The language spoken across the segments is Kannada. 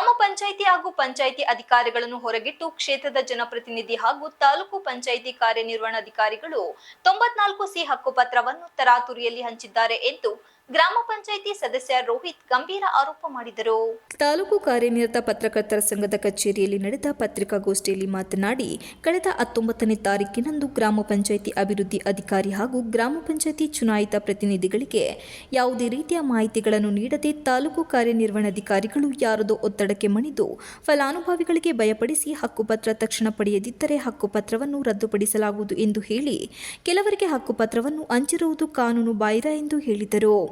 ಗ್ರಾಮ ಪಂಚಾಯಿತಿ ಹಾಗೂ ಪಂಚಾಯಿತಿ ಅಧಿಕಾರಿಗಳನ್ನು ಹೊರಗಿಟ್ಟು ಕ್ಷೇತ್ರದ ಜನಪ್ರತಿನಿಧಿ ಹಾಗೂ ತಾಲೂಕು ಪಂಚಾಯಿತಿ ಕಾರ್ಯನಿರ್ವಹಣಾಧಿಕಾರಿಗಳು ತೊಂಬತ್ನಾಲ್ಕು ಸಿ ಹಕ್ಕುಪತ್ರವನ್ನು ತರಾತುರಿಯಲ್ಲಿ ಹಂಚಿದ್ದಾರೆ ಎಂದು ಗ್ರಾಮ ಪಂಚಾಯಿತಿ ಸದಸ್ಯ ರೋಹಿತ್ ಗಂಭೀರ ಆರೋಪ ಮಾಡಿದರು. ತಾಲೂಕು ಕಾರ್ಯನಿರತ ಪತ್ರಕರ್ತರ ಸಂಘದ ಕಚೇರಿಯಲ್ಲಿ ನಡೆದ ಪತ್ರಿಕಾಗೋಷ್ಠಿಯಲ್ಲಿ ಮಾತನಾಡಿ, ಕಳೆದ ಹತ್ತೊಂಬತ್ತನೇ ತಾರೀಕಿನಂದು ಗ್ರಾಮ ಪಂಚಾಯಿತಿ ಅಭಿವೃದ್ಧಿ ಅಧಿಕಾರಿ ಹಾಗೂ ಗ್ರಾಮ ಪಂಚಾಯಿತಿ ಚುನಾಯಿತ ಪ್ರತಿನಿಧಿಗಳಿಗೆ ಯಾವುದೇ ರೀತಿಯ ಮಾಹಿತಿಗಳನ್ನು ನೀಡದೆ ತಾಲೂಕು ಕಾರ್ಯನಿರ್ವಹಣಾಧಿಕಾರಿಗಳು ಯಾರದೋ ಒತ್ತಡಕ್ಕೆ ಮಣಿದು ಫಲಾನುಭವಿಗಳಿಗೆ ಭಯಪಡಿಸಿ ಹಕ್ಕುಪತ್ರ ತಕ್ಷಣ ಪಡೆಯದಿದ್ದರೆ ಹಕ್ಕುಪತ್ರವನ್ನು ರದ್ದುಪಡಿಸಲಾಗುವುದು ಎಂದು ಹೇಳಿ, ಕೆಲವರಿಗೆ ಹಕ್ಕುಪತ್ರವನ್ನು ಹಂಚಿರುವುದು ಕಾನೂನು ಬಾಹಿರ ಎಂದು ಹೇಳಿದರು.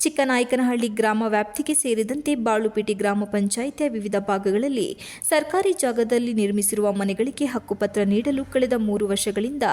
ಚಿಕ್ಕನಾಯಕನಹಳ್ಳಿ ಗ್ರಾಮ ವ್ಯಾಪ್ತಿಗೆ ಸೇರಿದಂತೆ ಬಾಳುಪೇಟೆ ಗ್ರಾಮ ಪಂಚಾಯಿತಿಯ ವಿವಿಧ ಭಾಗಗಳಲ್ಲಿ ಸರ್ಕಾರಿ ಜಾಗದಲ್ಲಿ ನಿರ್ಮಿಸಿರುವ ಮನೆಗಳಿಗೆ ಹಕ್ಕುಪತ್ರ ನೀಡಲು ಕಳೆದ ಮೂರು ವರ್ಷಗಳಿಂದ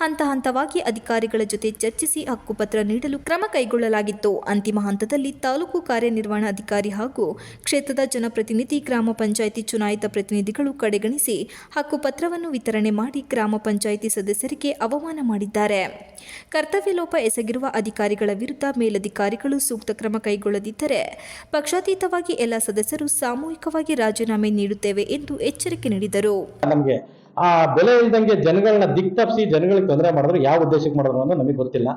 ಹಂತ ಹಂತವಾಗಿ ಅಧಿಕಾರಿಗಳ ಜೊತೆ ಚರ್ಚಿಸಿ ಹಕ್ಕುಪತ್ರ ನೀಡಲು ಕ್ರಮ ಕೈಗೊಳ್ಳಲಾಗಿತ್ತು. ಅಂತಿಮ ಹಂತದಲ್ಲಿ ತಾಲೂಕು ಕಾರ್ಯನಿರ್ವಹಣಾಧಿಕಾರಿ ಹಾಗೂ ಕ್ಷೇತ್ರದ ಜನಪ್ರತಿನಿಧಿ, ಗ್ರಾಮ ಪಂಚಾಯಿತಿ ಚುನಾಯಿತ ಪ್ರತಿನಿಧಿಗಳು ಕಡೆಗಣಿಸಿ ಹಕ್ಕುಪತ್ರವನ್ನು ವಿತರಣೆ ಮಾಡಿ ಗ್ರಾಮ ಪಂಚಾಯಿತಿ ಸದಸ್ಯರಿಗೆ ಅವಮಾನ ಮಾಡಿದ್ದಾರೆ. ಕರ್ತವ್ಯ ಲೋಪ ಎಸಗಿರುವ ಅಧಿಕಾರಿಗಳ ವಿರುದ್ಧ ಮೇಲಧಿಕಾರಿಗಳು ಸೂಕ್ತ ಕ್ರಮ ಕೈಗೊಳ್ಳದಿದ್ದರೆ ಪಕ್ಷಾತೀತವಾಗಿ ಎಲ್ಲ ಸದಸ್ಯರು ಸಾಮೂಹಿಕವಾಗಿ ರಾಜೀನಾಮೆ ನೀಡುತ್ತೇವೆ ಎಂದು ಎಚ್ಚರಿಕೆ ನೀಡಿದರು. ನಮಗೆ ಆ ಬೆಲೆ ಇಲ್ದಂಗೆ ಜನಗಳನ್ನ ದಿಕ್ ತಪ್ಪಿಸಿ ಜನಗಳಿಗೆ ತೊಂದರೆ ಮಾಡಿದ್ರು, ಯಾವ ಉದ್ದೇಶಕ್ಕೆ ಮಾಡಿದ್ರು ಅನ್ನೋದು ನಮಗೆ ಗೊತ್ತಿಲ್ಲ.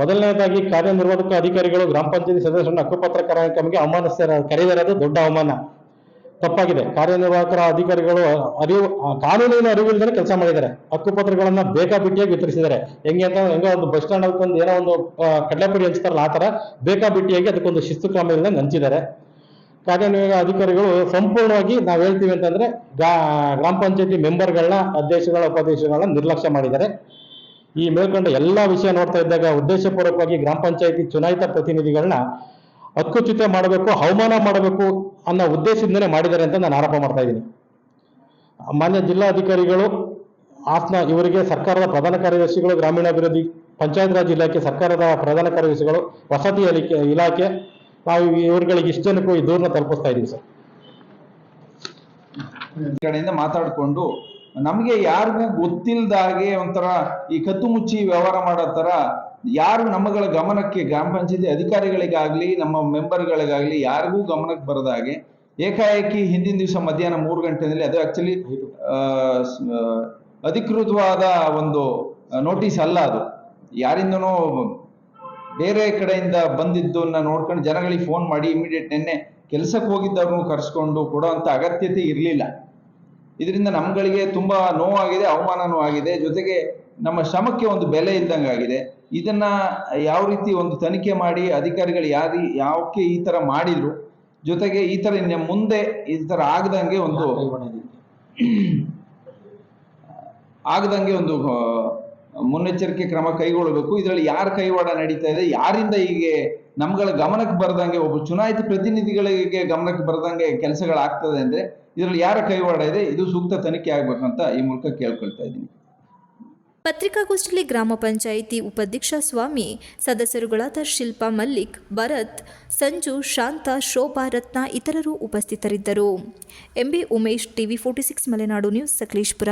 ಮೊದಲನೇದಾಗಿ ಕಾರ್ಯನಿರ್ವಾಹಕ ಅಧಿಕಾರಿಗಳು ಗ್ರಾಮ ಪಂಚಾಯತಿ ಸದಸ್ಯರನ್ನ ಹಕ್ಕುಪತ್ರ ಕಾರ್ಯಕ್ರಮಕ್ಕೆ ಅವಮಾನಿಸ್ತಾರೆ ಕರೆದಿರೋದು ದೊಡ್ಡ ಅವಮಾನ. ತಪ್ಪಾಗಿದೆ. ಕಾರ್ಯನಿರ್ವಾಹಕರ ಅಧಿಕಾರಿಗಳು ಅರಿವು ಕಾನೂನಿನ ಅರಿವಿಲ್ಲದೆ ಕೆಲಸ ಮಾಡಿದ್ದಾರೆ. ಹಕ್ಕುಪತ್ರಗಳನ್ನ ಬೇಕಾಬಿಟ್ಟಿಯಾಗಿ ವಿತರಿಸಿದ್ದಾರೆ. ಹೆಂಗೆ ಅಂತ ಹೆಂಗೆ ಒಂದು ಬಸ್ ಸ್ಟ್ಯಾಂಡ್ ಒಂದು ಏನೋ ಒಂದು ಕಡಲೆಪುರಿ ಹಂಚ್ತಾರಲ್ಲ ಆ ಥರ ಬೇಕಾಬಿಟ್ಟಿಯಾಗಿ ಅದಕ್ಕೊಂದು ಶಿಸ್ತು ಕ್ರಮ ಇಲ್ಲದೆ ಹಂಚಿದ್ದಾರೆ ಕಾರ್ಯನಿರ್ವಾಹಕ ಅಧಿಕಾರಿಗಳು ಸಂಪೂರ್ಣವಾಗಿ ನಾವು ಹೇಳ್ತೀವಿ ಅಂತಂದ್ರೆ ಗ್ರಾಮ ಪಂಚಾಯತಿ ಮೆಂಬರ್ಗಳನ್ನ ಅಧ್ಯಕ್ಷಗಳ ಉಪಾಧ್ಯಕ್ಷಗಳನ್ನ ನಿರ್ಲಕ್ಷ್ಯ ಮಾಡಿದ್ದಾರೆ. ಈ ಮೇಲ್ಕಂಡ ಎಲ್ಲಾ ವಿಷಯ ನೋಡ್ತಾ ಇದ್ದಾಗ ಉದ್ದೇಶಪೂರ್ವಕವಾಗಿ ಗ್ರಾಮ ಪಂಚಾಯತಿ ಚುನಾಯಿತ ಪ್ರತಿನಿಧಿಗಳನ್ನ ಹಕ್ಕುಚ್ಯುತ ಮಾಡಬೇಕು, ಅವಮಾನ ಮಾಡಬೇಕು ಅನ್ನೋ ಉದ್ದೇಶದಿಂದಲೇ ಮಾಡಿದ್ದಾರೆ ಅಂತ ನಾನು ಆರೋಪ ಮಾಡ್ತಾ ಇದ್ದೀನಿ. ಮಾನ್ಯ ಜಿಲ್ಲಾಧಿಕಾರಿಗಳು, ಆತ್ಮ ಇವರಿಗೆ ಸರ್ಕಾರದ ಪ್ರಧಾನ ಕಾರ್ಯದರ್ಶಿಗಳು, ಗ್ರಾಮೀಣಾಭಿವೃದ್ಧಿ, ಪಂಚಾಯತ್ ರಾಜ್ ಇಲಾಖೆ ಸರ್ಕಾರದ ಪ್ರಧಾನ ಕಾರ್ಯದರ್ಶಿಗಳು, ವಸತಿ ಇಲಾಖೆ ಇಲಾಖೆ, ನಾವು ಇವರುಗಳಿಗೆ ಇಷ್ಟು ಜನಕ್ಕೂ ಈ ದೂರನ್ನ ತಲುಪಿಸ್ತಾ ಇದ್ದೀವಿ ಸರ್. ಕಡೆಯಿಂದ ಮಾತಾಡಿಕೊಂಡು ನಮಗೆ ಯಾರಿಗೂ ಗೊತ್ತಿಲ್ಲದಾಗೆ ಒಂಥರ ಈ ಕತ್ತು ಮುಚ್ಚಿ ವ್ಯವಹಾರ ಮಾಡೋ ಥರ ಯಾರು ನಮ್ಮಗಳ ಗಮನಕ್ಕೆ ಗ್ರಾಮ ಪಂಚಾಯತಿ ಅಧಿಕಾರಿಗಳಿಗಾಗಲಿ, ನಮ್ಮ ಮೆಂಬರ್ಗಳಿಗಾಗಲಿ ಯಾರಿಗೂ ಗಮನಕ್ಕೆ ಬರದ ಹಾಗೆ ಏಕಾಏಕಿ ಹಿಂದಿನ ದಿವಸ ಮಧ್ಯಾಹ್ನ ಮೂರು ಗಂಟೆಯಲ್ಲಿ ಅದು ಆಕ್ಚುಲಿ ಅಧಿಕೃತವಾದ ಒಂದು ನೋಟಿಸ್ ಅಲ್ಲ ಅದು. ಯಾರಿಂದನೋ ಬೇರೆ ಕಡೆಯಿಂದ ಬಂದಿದ್ದನ್ನ ನೋಡ್ಕೊಂಡು ಜನಗಳಿಗೆ ಫೋನ್ ಮಾಡಿ ಇಮಿಡಿಯೇಟ್ ನಿನ್ನೆ ಕೆಲಸಕ್ಕೆ ಹೋಗಿದ್ದವ್ರನ್ನು ಕರೆಸ್ಕೊಂಡು ಕೊಡೋ ಅಂತ ಅಗತ್ಯತೆ ಇರಲಿಲ್ಲ. ಇದರಿಂದ ನಮ್ಗಳಿಗೆ ತುಂಬಾ ನೋವಾಗಿದೆ ಅವಮಾನನೂ ಆಗಿದೆ ಜೊತೆಗೆ ನಮ್ಮ ಶ್ರಮಕ್ಕೆ ಒಂದು ಬೆಲೆ ಇದ್ದಂಗಾಗಿದೆ. ಇದನ್ನ ಯಾವ ರೀತಿ ಒಂದು ತನಿಖೆ ಮಾಡಿ ಅಧಿಕಾರಿಗಳು ಯಾರು, ಯಾವಕ್ಕೆ ಈ ತರ ಮಾಡಿದ್ರು, ಜೊತೆಗೆ ಈ ತರ ಮುಂದೆ ಈ ತರ ಆಗದಂಗೆ ಒಂದು ಆಗದಂಗೆ ಒಂದು ಮುನ್ನೆಚ್ಚರಿಕೆ ಕ್ರಮ ಕೈಗೊಳ್ಳಬೇಕು. ಇದರಲ್ಲಿ ಯಾರ ಕೈವಾಡ ನಡೀತಾ ಇದೆ, ಯಾರಿಂದ ಹೀಗೆ ನಮ್ಗಳ ಗಮನಕ್ಕೆ ಬರದಂಗೆ ಒಬ್ಬ ಚುನಾಯಿತ ಪ್ರತಿನಿಧಿಗಳಿಗೆ ಗಮನಕ್ಕೆ ಬರದಂಗೆ ಕೆಲಸಗಳಾಗ್ತದೆ ಅಂದ್ರೆ ಇದರಲ್ಲಿ ಯಾರ ಕೈವಾಡ ಇದೆ? ಇದು ಸೂಕ್ತ ತನಿಖೆ ಆಗ್ಬೇಕಂತ ಈ ಮೂಲಕ ಕೇಳ್ಕೊಳ್ತಾ ಇದ್ದೀನಿ. ಪತ್ರಿಕಾಗೋಷ್ಠಿಯಲ್ಲಿ ಗ್ರಾಮ ಪಂಚಾಯಿತಿ ಉಪಾಧ್ಯಕ್ಷ ಸ್ವಾಮಿ, ಸದಸ್ಯರುಗಳಾದ ಶಿಲ್ಪಾ ಮಲ್ಲಿಕ್, ಭರತ್, ಸಂಜು, ಶಾಂತ, ಶೋಭಾ ರತ್ನ ಇತರರು ಉಪಸ್ಥಿತರಿದ್ದರು. MB Umesh, TV forty six, Malenadu news, Sakleshpur.